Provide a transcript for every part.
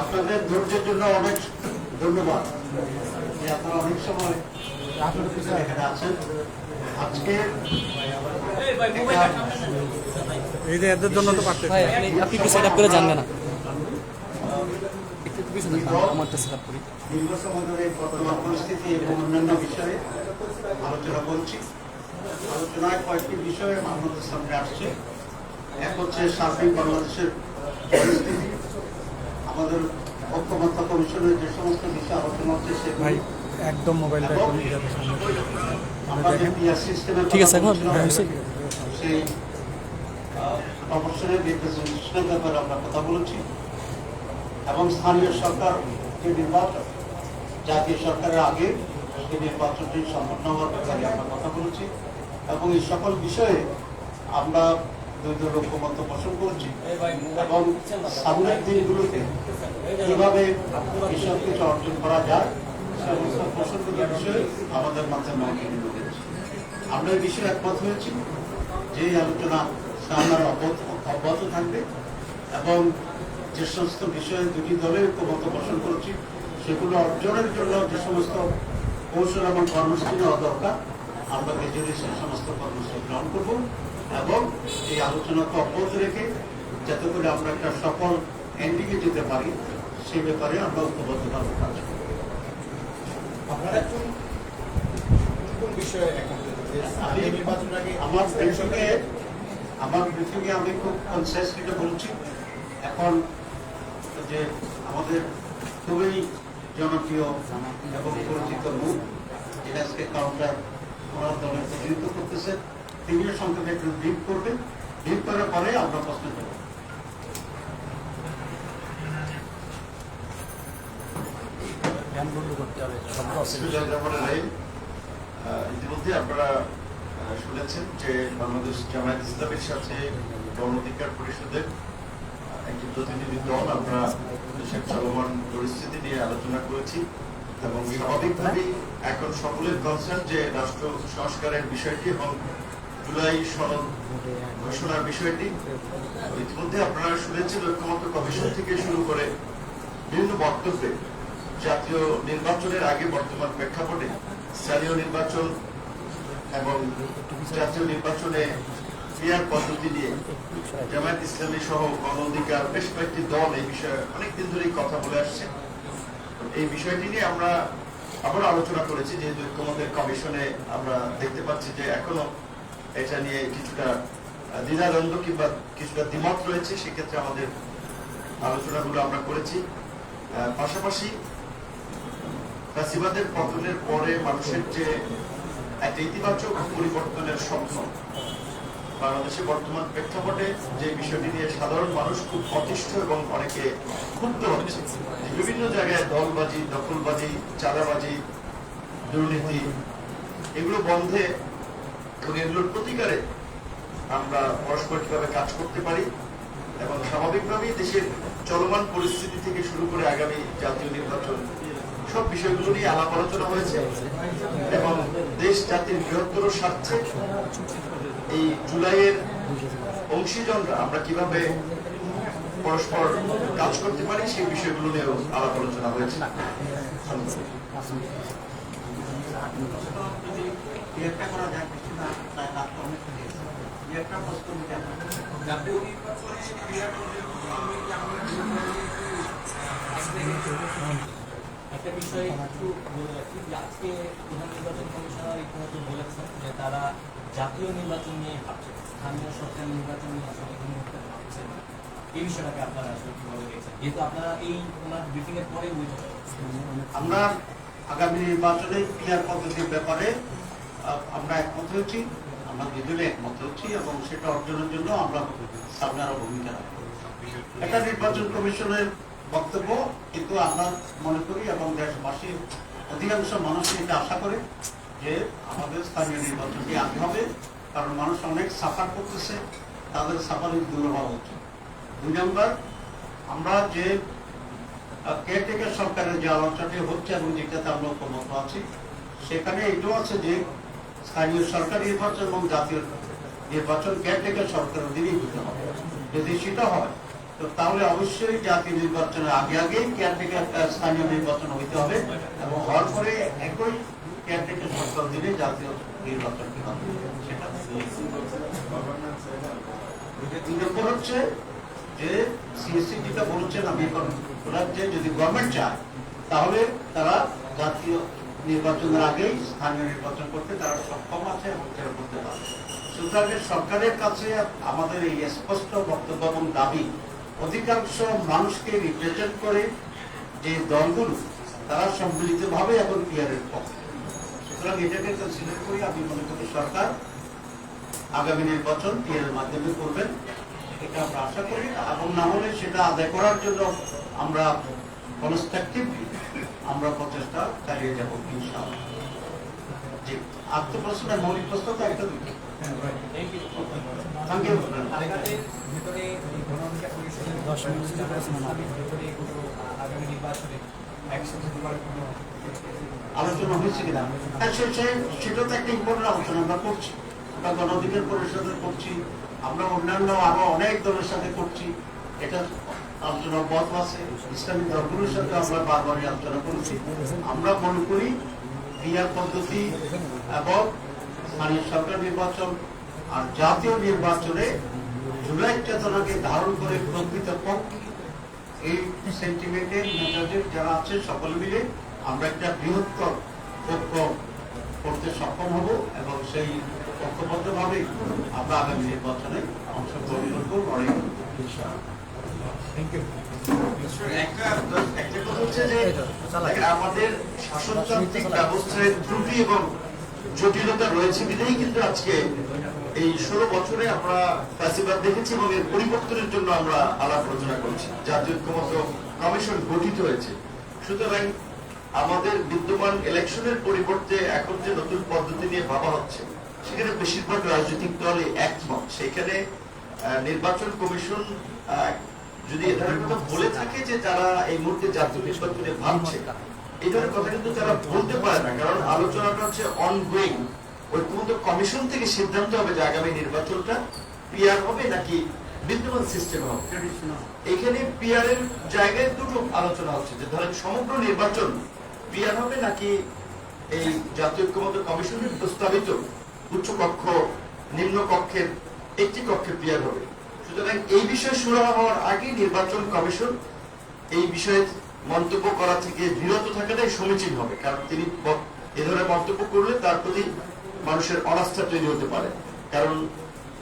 আপনাদের ধৈর্যের জন্য অনেক ধন্যবাদ। যে আপনারা অনেক সময় এখানে আছেন। আজকে এই যে এদের জন্য তো পারতে আপনি আপনি সেট আপ করে জানবে না। একটু একটু পিছনে আমারটা সেট আপ করি। দীর্ঘ সময় ধরে বর্তমান পরিস্থিতি এবং অন্যান্য বিষয়ে আলোচনা করছি। আলোচনায় কয়েকটি বিষয়ে আমাদের সামনে আসছে। এক হচ্ছে সার্বিক বাংলাদেশের আমাদের ঐক্যমত্য কমিশনের যে সমস্ত বিষয় আলোচনা হচ্ছে ভাই একদম মোবাইলটা এবং একদম আমরা যে পিআর সিস্টেমের ঠিক আছে, এখন? সেই রিপ্রেজেন্টেশনের ব্যাপারে আমরা কথা বলেছি। এবং স্থানীয় সরকার যে নির্বাচন জাতীয় সরকারের আগে সেই নির্বাচনটি সম্পন্ন হওয়ার ব্যাপারে আমরা কথা বলেছি। এবং এই সকল বিষয়ে আমরা দুই দল ঐক্যমত্য পোষণ করেছি এবং সামনের দিনগুলোতে কীভাবে এসব কিছু অর্জন করা যায়, সে সমস্ত প্রসঙ্গিত বিষয়ে আমাদের মাঝে মন্তব্য করেছি। আমরা এই বিষয়ে একমত হয়েছি যে আলোচনা সামনের অব্যাহত থাকবে এবং যে সমস্ত বিষয়ে দুটি দলের ঐক্যমত পোষণ করেছি, সেগুলো অর্জনের জন্য যে সমস্ত কৌশল এবং কর্মসূচি নেওয়া দরকার, আমরা বেজরে সে সমস্ত কর্মসূচি গ্রহণ করব। এবং এই আলোচনাকে অব্যাহত রেখে যাতে করে আমরা একটা সফল এন্ডিংয়ে যেতে পারি সেই ব্যাপারে আমরা ঐক্যবদ্ধভাবে কাজ করব আপনারা কোন কোন বিষয়ে একমত হয়েছেন? যে স্থানীয় নির্বাচনের আগে আমার ব্রিফিংয়ে আমার ব্রিফিংয়ে আমি খুব বলছি এখন যে আমাদের খুবই জনপ্রিয় এবং পরিচিত মুখ যিনি আজকে কাউন্টার ওনার দলের প্রতিনিধিত্ব করতেছে তিনিও সংক্ষেপে একটু ব্রিফ করবেন ব্রিফ করার পরে আমরা প্রশ্ন করব। ইতিমধ্যে আপনারা শুনেছেন যে বাংলাদেশ জামায়াত ইসলামের সাথে গণ অধিকার পরিষদের একটি প্রতিনিধি দল আমরা দেশের চলমান পরিস্থিতি নিয়ে আলোচনা করেছি এবং স্বাভাবিকভাবেই এখন সকলের কনসার্ন যে রাষ্ট্র সংস্কারের বিষয়টি এবং জুলাই সনদ ঘোষণার বিষয়টি। ইতিমধ্যে আপনারা শুনেছেন ঐক্যমত্য কমিশন থেকে শুরু করে বিভিন্ন বক্তব্যে জাতীয় নির্বাচনের আগে বর্তমান প্রেক্ষাপটে স্থানীয় নির্বাচন এবং জাতীয় নির্বাচনে ক্রিয়ার পদ্ধতি নিয়ে জামায়াত ইসলামী সহ গণ অধিকার বেশ কয়েকটি দল এই বিষয়ে অনেকদিন ধরেই কথা বলে আসছে। এই বিষয়টি নিয়ে আমরা আবার আলোচনা করেছি, যেহেতু ঐক্যমতের কমিশনে আমরা দেখতে পাচ্ছি যে এখনও এটা নিয়ে কিছুটা দ্বিধাদ্বন্দ্ব কিংবা কিছুটা দ্বিমত রয়েছে, সেক্ষেত্রে আমাদের আলোচনাগুলো আমরা করেছি। পাশাপাশি ফ্যাসিবাদের পতনের পরে মানুষের যে একটা ইতিবাচক পরিবর্তনের স্বপ্ন, বাংলাদেশে বর্তমান প্রেক্ষাপটে যে বিষয়টি নিয়ে সাধারণ মানুষ খুব অতিষ্ঠ এবং অনেকে ক্ষুব্ধ হচ্ছে বিভিন্ন জায়গায় দলবাজি, দখলবাজি, চাঁদাবাজি, দুর্নীতি, এগুলো বন্ধে এবং এগুলোর প্রতিকারে আমরা পরস্পর কীভাবে কাজ করতে পারি এবং স্বাভাবিকভাবেই দেশের চলমান পরিস্থিতি থেকে শুরু করে আগামী জাতীয় নির্বাচন সব বিষয়গুলো নিয়ে আলাপ আলোচনা হয়েছে এবং দেশ জাতির বৃহত্তর স্বার্থে এই জুলাইয়ের অংশীজনরা আমরা কীভাবে পরস্পর কাজ করতে পারি সেই বিষয়গুলো নিয়েও আলাপ আলোচনা হয়েছে দুই একটা একটা বলে রাখি যে আজকে প্রধান নির্বাচন কমিশনার ইতিমধ্যে বলেছেন যে তারা জাতীয় নির্বাচন নিয়ে ভাবছে স্থানীয় সরকার নির্বাচন নিয়ে আসলে ভাবছে না। এই বিষয়টাকে আপনারা আসলে কীভাবে দেখছেন? যেহেতু আপনারা এই ওনার ব্রিফিং এর পরে আমরা আগামী নির্বাচনে ক্লিয়ার পদ্ধতির ব্যাপারে আমরা একমত হয়েছি, আমরা দুজনে একমত হয়েছি এবং সেটা অর্জনের জন্য আমরা আরও ভূমিকা রাখব। একটা নির্বাচন কমিশনের বক্তব্য, কিন্তু আমরা মনে করি এবং দেশবাসীর অধিকাংশ মানুষ এটা আশা করে যে আমাদের স্থানীয় নির্বাচনটি আগে হবে, কারণ মানুষ অনেক সাফার করতেছে, তাদের সাফারের দূর হওয়া উচিত। দুই নম্বর, আমরা যে কেয়ারটেকার সরকারের যে আলোচনাটি হচ্ছে এবং যেটাতে আমরা ঐক্যমত আছি, সেখানে এটাও আছে যে স্থানীয় সরকার নির্বাচন এবং জাতীয় নির্বাচন কেয়ারটেকার সরকারের অধীনেই হতে হবে। যদি সেটা হয়, তো তাহলে অবশ্যই জাতীয় নির্বাচনের আগে আগে কেয়ারটেকার স্থানীয় নির্বাচন হইতে হবে এবং হওয়ার পরে একই কেয়ারটেকার সরকার দিলে জাতীয় নির্বাচনটি হবে, সেটা দুই হচ্ছে যে সিএসসি যেটা বলছেন আমি এখন যদি গভর্নমেন্ট চায়, তাহলে তারা জাতীয় নির্বাচনের আগেই স্থানীয় নির্বাচন করতে তারা সক্ষম আছে এবং করতে পারে সুতরাং সরকারের কাছে আমাদের এই স্পষ্ট বক্তব্য এবং দাবি, অধিকাংশ মানুষকে রিপ্রেজেন্ট করে যে দলগুলো, তারা সম্মিলিতভাবে এখন পিয়ারের পক্ষে সুতরাং এটাকে কনসিডার করি আমি মনে করি সরকার আগামী নির্বাচন পিয়ারের মাধ্যমে করবেন, এটা আমরা আশা করি। এবং না হলে সেটা আদায় করার জন্য আমরা কনস্ট্রাকটিভলি আমরা প্রচেষ্টা চালিয়ে যাব ইনশাআল্লাহ। জি আর তো প্রশ্নের মৌলিক প্রশ্ন তো একটা দুটো কোনো আলোচনা হয়েছে কিনা? হ্যাঁ সেটা তো একটা ইম্পর্টেন্ট আলোচনা আমরা করছি। আমরা পরিষদের করছি আমরা অন্যান্য আরও অনেক দলের সাথে করছি। এটা আলোচনা পথ আছে, ইসলামী দলগুলোর সাথে আমরা বারবারই আলোচনা করেছি। আমরা মনে করি বিয়ার পদ্ধতি এবং স্থানীয় সরকার নির্বাচন আর জাতীয় নির্বাচনে জুলাই চেতনাকে ধারণ করে প্রকৃত পক্ষে, এই সেন্টিমেন্টের মেজাজের যারা আছে, সকলে মিলে আমরা একটা বৃহত্তর ঐক্য করতে সক্ষম হব এবং সেই ঐক্যবদ্ধভাবে আমরা আগামী নির্বাচনে অংশগ্রহণ করব। লড়াই আমাদের শাসনতান্ত্রিক ব্যবস্থায় ত্রুটি এবং জটিলতা রয়েছে কিন্তু আজকে এই ষোলো বছরে আমরা ফ্যাসিবাদ দেখেছি এবং এর পরিবর্তনের জন্য আমরা আলাপ আলোচনা করছি। জাতীয় কমিশন গঠিত হয়েছে। সুতরাং আমাদের বিদ্যমান ইলেকশনের পরিবর্তে এখন যে নতুন পদ্ধতি নিয়ে ভাবা হচ্ছে সেখানে বেশিরভাগ রাজনৈতিক দলই একমত। সেখানে আহ, নির্বাচন কমিশন আহ, যদি এ ধরনের কথা বলে থাকে যে যারা এই মুহূর্তে জাতীয় ভাবছে এই ধরনের কথা কিন্তু তারা বলতে পারে না কারণ আলোচনাটা হচ্ছে অনগোয়িং কমিশন থেকে সিদ্ধান্ত হবে যে আগামী নির্বাচনটা পিআর হবে নাকি বিদ্যমান সিস্টেম হবে। এখানে পিআর এর জায়গায় দুটো আলোচনা হচ্ছে যে ধরেন সমগ্র নির্বাচন পিআর হবে নাকি এই জাতীয় ঐক্যমত্য কমিশনের প্রস্তাবিত উচ্চ কক্ষ নিম্ন কক্ষের একটি কক্ষে পিআর হবে। সুতরাং এই বিষয়ে সুরাহা হওয়ার আগে নির্বাচন কমিশন এই বিষয়ে মন্তব্য করা থেকে বিরত থাকাটাই সমীচীন হবে, কারণ তিনি এ ধরনের মন্তব্য করলে তার প্রতি মানুষের অনাস্থা তৈরি হতে পারে। কারণ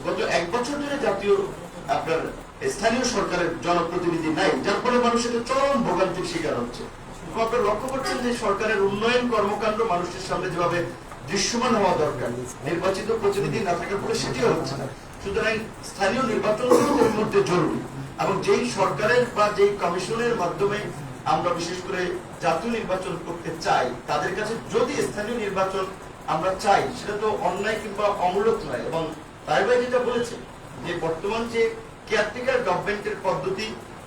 গত এক বছর ধরে জাতীয় আপনার স্থানীয় সরকারের জনপ্রতিনিধি নাই, যার ফলে মানুষের চরম ভোগান্তির শিকার হচ্ছে। আপনারা লক্ষ্য করছেন যে সরকারের উন্নয়ন কর্মকাণ্ড মানুষের সামনে যেভাবে দৃশ্যমান হওয়া দরকার, নির্বাচিত প্রতিনিধি না থাকার ফলে সেটিও হচ্ছে না। সুতরাং স্থানীয় মধ্যে জরুরি এবং যেই সরকারের বা যেই কমিশনের মাধ্যমে আমরা বিশেষ করে জাতীয় নির্বাচন করতে চাই, তাদের কাছে যদি স্থানীয় নির্বাচন আমরা চাই, সেটা তো অন্যায় কিংবা অমূলক নয় এবং তাই ভাই যেটা বলেছে যে বর্তমান যে কেয়ারটেকার গভর্নমেন্টের পদ্ধতি,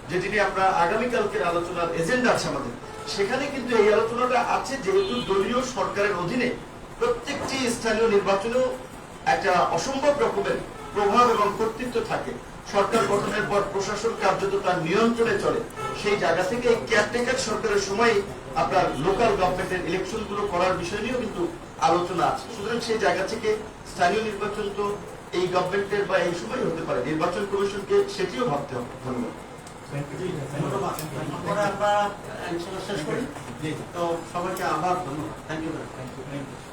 যেটি নিয়ে আমরা আগামীকালকের আলোচনার এজেন্ডা আছে আমাদের, সেখানে কিন্তু এই আলোচনাটা আছে যেহেতু দলীয় সরকারের অধীনে প্রত্যেকটি স্থানীয় নির্বাচনেও একটা অসম্ভব রকমের প্রভাব এবং কর্তৃত্ব থাকে সরকার গঠনের পর প্রশাসন কার্যত তার নিয়ন্ত্রণে চলে। সেই জায়গা থেকে এই কেয়ারটেকার সরকারের সময় আপনার লোকাল গভর্নমেন্টের ইলেকশনগুলো করার বিষয় নিয়েও কিন্তু আলোচনা আছে। সুতরাং সেই জায়গা থেকে স্থানীয় নির্বাচন তো এই গভর্নমেন্টের বা এই সময় হতে পারে। নির্বাচন কমিশনকে সেটিও ভাবতে হবে। ধন্যবাদ। আমরা শেষ করি। তো সবাইকে আবার ধন্যবাদ। Thank you Thank you.